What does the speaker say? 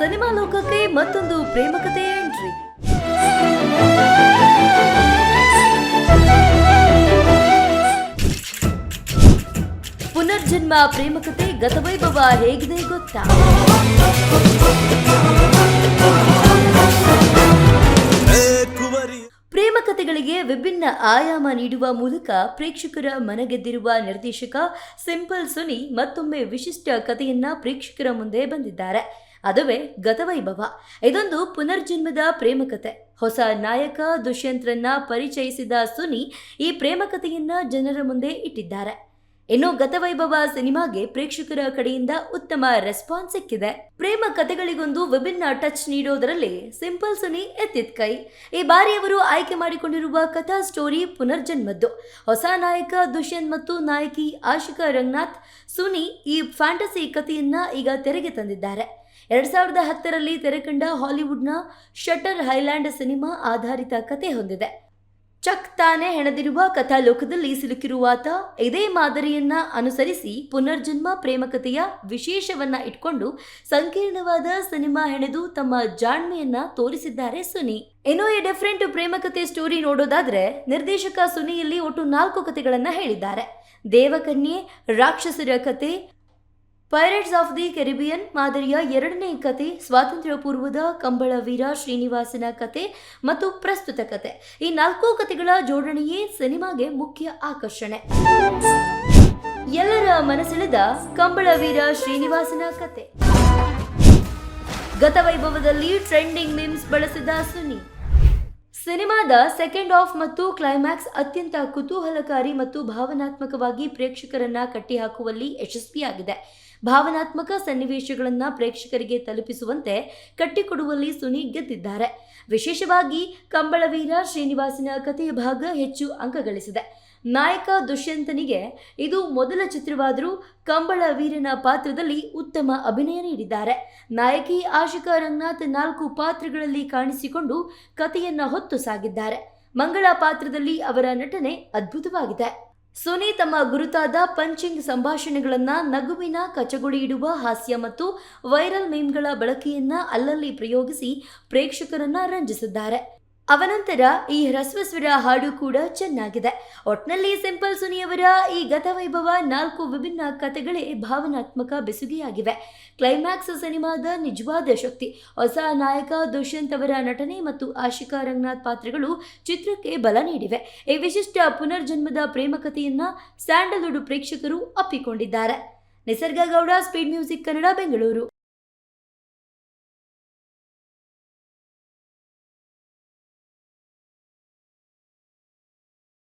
Cinema ಲೋಕಕ್ಕೆ ಮತ್ತೊಂದು ಪ್ರೇಮ ಕಥೆ ಎಂಟ್ರಿ. ಪುನರ್ಜನ್ಮ ಪ್ರೇಮ ಕಥೆ ಗತವೈಭವ ಹೇಗಿದೆ ಗೊತ್ತಾ? ವಿಭಿನ್ನ ಆಯಾಮ ನೀಡುವ ಮೂಲಕ ಪ್ರೇಕ್ಷಕರ ಮನಗೆದ್ದಿರುವ ನಿರ್ದೇಶಕ ಸಿಂಪಲ್ ಸುನಿ ಮತ್ತೊಮ್ಮೆ ವಿಶಿಷ್ಟ ಕಥೆಯನ್ನ ಪ್ರೇಕ್ಷಕರ ಮುಂದೆ ಬಂದಿದ್ದಾರೆ. ಅದುವೇ ಗತವೈಭವ. ಇದೊಂದು ಪುನರ್ಜನ್ಮದ ಪ್ರೇಮ ಕಥೆ. ಹೊಸ ನಾಯಕ ದುಷ್ಯಂತ್ರನ್ನ ಪರಿಚಯಿಸಿದ ಸುನಿ ಈ ಪ್ರೇಮ ಕಥೆಯನ್ನ ಜನರ ಮುಂದೆ ಇಟ್ಟಿದ್ದಾರೆ. ಇನ್ನು ಗತವೈಭವ ಸಿನಿಮಾಗೆ ಪ್ರೇಕ್ಷಕರ ಕಡೆಯಿಂದ ಉತ್ತಮ ರೆಸ್ಪಾನ್ಸ್ ಸಿಕ್ಕಿದೆ. ಪ್ರೇಮ ಕಥೆಗಳಿಗೊಂದು ವಿಭಿನ್ನ ಟಚ್ ನೀಡೋದರಲ್ಲಿ ಸಿಂಪಲ್ ಸುನಿ ಎತ್ತಿದ ಕೈ. ಈ ಬಾರಿ ಅವರು ಆಯ್ಕೆ ಮಾಡಿಕೊಂಡಿರುವ ಕಥಾ ಸ್ಟೋರಿ ಪುನರ್ಜನ್ಮದ್ದು. ಹೊಸ ನಾಯಕ ದುಷ್ಯಂತ್ ಮತ್ತು ನಾಯಕಿ ಆಶಿಕಾ ರಂಗನಾಥ್, ಸುನಿ ಈ ಫ್ಯಾಂಟಸಿ ಕಥೆಯನ್ನ ಈಗ ತೆರೆಗೆ ತಂದಿದ್ದಾರೆ. ಎರಡ್ ಸಾವಿರದ ಹತ್ತರಲ್ಲಿ ತೆರೆಕಂಡ ಹಾಲಿವುಡ್ನ ಶಟರ್ ಹೈಲ್ಯಾಂಡ್ ಸಿನಿಮಾ ಆಧಾರಿತ ಕತೆ ಹೊಂದಿದೆ. ಚಕ್ ಹೆಣದಿರುವ ಹೆಣೆದಿರುವ ಕಥಾಲೋಕದಲ್ಲಿ ಸಿಲುಕಿರುವಾತ ಇದೇ ಮಾದರಿಯನ್ನ ಅನುಸರಿಸಿ ಪುನರ್ಜನ್ಮ ಪ್ರೇಮಕತೆಯ ವಿಶೇಷವನ್ನ ಇಟ್ಕೊಂಡು ಸಂಕೀರ್ಣವಾದ ಸಿನಿಮಾ ಹೆಣೆದು ತಮ್ಮ ಜಾಣ್ಮೆಯನ್ನ ತೋರಿಸಿದ್ದಾರೆ ಸುನಿ. ಏನೋ ಈ ಡಿಫ್ರೆಂಟ್ ಪ್ರೇಮಕತೆ ಸ್ಟೋರಿ ನೋಡೋದಾದ್ರೆ ನಿರ್ದೇಶಕ ಸುನಿಯಲ್ಲಿ ಒಟ್ಟು ನಾಲ್ಕು ಕಥೆಗಳನ್ನ ಹೇಳಿದ್ದಾರೆ. ದೇವಕನ್ಯೆ, ರಾಕ್ಷಸರ ಕತೆ ಪೈರೇಟ್ಸ್ ಆಫ್ ದಿ ಕೆರಿಬಿಯನ್ ಮಾದರಿಯ ಎರಡನೇ ಕತೆ ಸ್ವಾತಂತ್ರ್ಯ ಪೂರ್ವದ ಕಂಬಳ ವೀರ ಶ್ರೀನಿವಾಸನ ಕತೆ ಮತ್ತು ಪ್ರಸ್ತುತ ಕತೆ. ಈ ನಾಲ್ಕು ಕತೆಗಳ ಜೋಡಣೆಯೇ ಸಿನಿಮಾಗೆ ಮುಖ್ಯ ಆಕರ್ಷಣೆ. ಎಲ್ಲರ ಮನಸೆಳೆದ ಕಂಬಳ ವೀರ ಶ್ರೀನಿವಾಸನ ಕತೆ. ಗತವೈಭವದಲ್ಲಿ ಟ್ರೆಂಡಿಂಗ್ ಮೀಮ್ಸ್ ಬಳಸಿದ ಸುನಿ. ಸಿನಿಮಾದ ಸೆಕೆಂಡ್ ಆಫ್ ಮತ್ತು ಕ್ಲೈಮ್ಯಾಕ್ಸ್ ಅತ್ಯಂತ ಕುತೂಹಲಕಾರಿ ಮತ್ತು ಭಾವನಾತ್ಮಕವಾಗಿ ಪ್ರೇಕ್ಷಕರನ್ನ ಕಟ್ಟಿಹಾಕುವಲ್ಲಿ ಯಶಸ್ವಿಯಾಗಿದೆ. ಭಾವನಾತ್ಮಕ ಸನ್ನಿವೇಶಗಳನ್ನು ಪ್ರೇಕ್ಷಕರಿಗೆ ತಲುಪಿಸುವಂತೆ ಕಟ್ಟಿಕೊಡುವಲ್ಲಿ ಸುನಿ ಗೆದ್ದಿದ್ದಾರೆ. ವಿಶೇಷವಾಗಿ ಕಂಬಳವೀರ ಶ್ರೀನಿವಾಸನ ಕಥೆಯ ಭಾಗ ಹೆಚ್ಚು ಅಂಕ ಗಳಿಸಿದೆ ನಾಯಕ ದುಷ್ಯಂತನಿಗೆ ಇದು ಮೊದಲ ಚಿತ್ರವಾದರೂ ಕಂಬಳ ವೀರನ ಪಾತ್ರದಲ್ಲಿ ಉತ್ತಮ ಅಭಿನಯ ನೀಡಿದ್ದಾರೆ. ನಾಯಕಿ ಆಶಿಕಾ ರಂಗನಾಥ್ ನಾಲ್ಕು ಪಾತ್ರಗಳಲ್ಲಿ ಕಾಣಿಸಿಕೊಂಡು ಕಥೆಯನ್ನ ಹೊತ್ತು ಸಾಗಿದ್ದಾರೆ. ಮಂಗಳ ಪಾತ್ರದಲ್ಲಿ ಅವರ ನಟನೆ ಅದ್ಭುತವಾಗಿದೆ. ಸುನಿ ತಮ್ಮ ಗುರುತಾದ ಪಂಚಿಂಗ್ ಸಂಭಾಷಣೆಗಳನ್ನು ನಗುವಿನ ಕಚಗುಳಿ ಹಾಸ್ಯ ಮತ್ತು ವೈರಲ್ ಮೀಮ್ಗಳ ಬಳಕೆಯನ್ನ ಅಲ್ಲಲ್ಲಿ ಪ್ರಯೋಗಿಸಿ ಪ್ರೇಕ್ಷಕರನ್ನ ರಂಜಿಸಿದ್ದಾರೆ. ಅವನಂತರ ಈ ಹ್ರಸ್ವಸ್ವರ ಹಾಡು ಕೂಡ ಚೆನ್ನಾಗಿದೆ. ಒಟ್ನಲ್ಲಿ ಸಿಂಪಲ್ ಸುನಿಯವರ ಈ ಗತವೈಭವ ನಾಲ್ಕು ವಿಭಿನ್ನ ಕಥೆಗಳೇ ಭಾವನಾತ್ಮಕ ಬೆಸುಗೆಯಾಗಿವೆ. ಕ್ಲೈಮ್ಯಾಕ್ಸ್ ಸಿನಿಮಾದ ನಿಜವಾದ ಶಕ್ತಿ. ಹೊಸ ನಾಯಕ ದುಷ್ಯಂತ್ ಅವರ ನಟನೆ ಮತ್ತು ಆಶಿಕಾ ರಂಗನಾಥ್ ಪಾತ್ರಗಳು ಚಿತ್ರಕ್ಕೆ ಬಲ ನೀಡಿವೆ. ಈ ವಿಶಿಷ್ಟ ಪುನರ್ಜನ್ಮದ ಪ್ರೇಮ ಕಥೆಯನ್ನ ಸ್ಯಾಂಡಲ್ವುಡ್ ಪ್ರೇಕ್ಷಕರು ಅಪ್ಪಿಕೊಂಡಿದ್ದಾರೆ ನಿಸರ್ಗ ಗೌಡ ಸ್ಪೀಡ್ ಮ್ಯೂಸಿಕ್ ಕನ್ನಡ, ಬೆಂಗಳೂರು.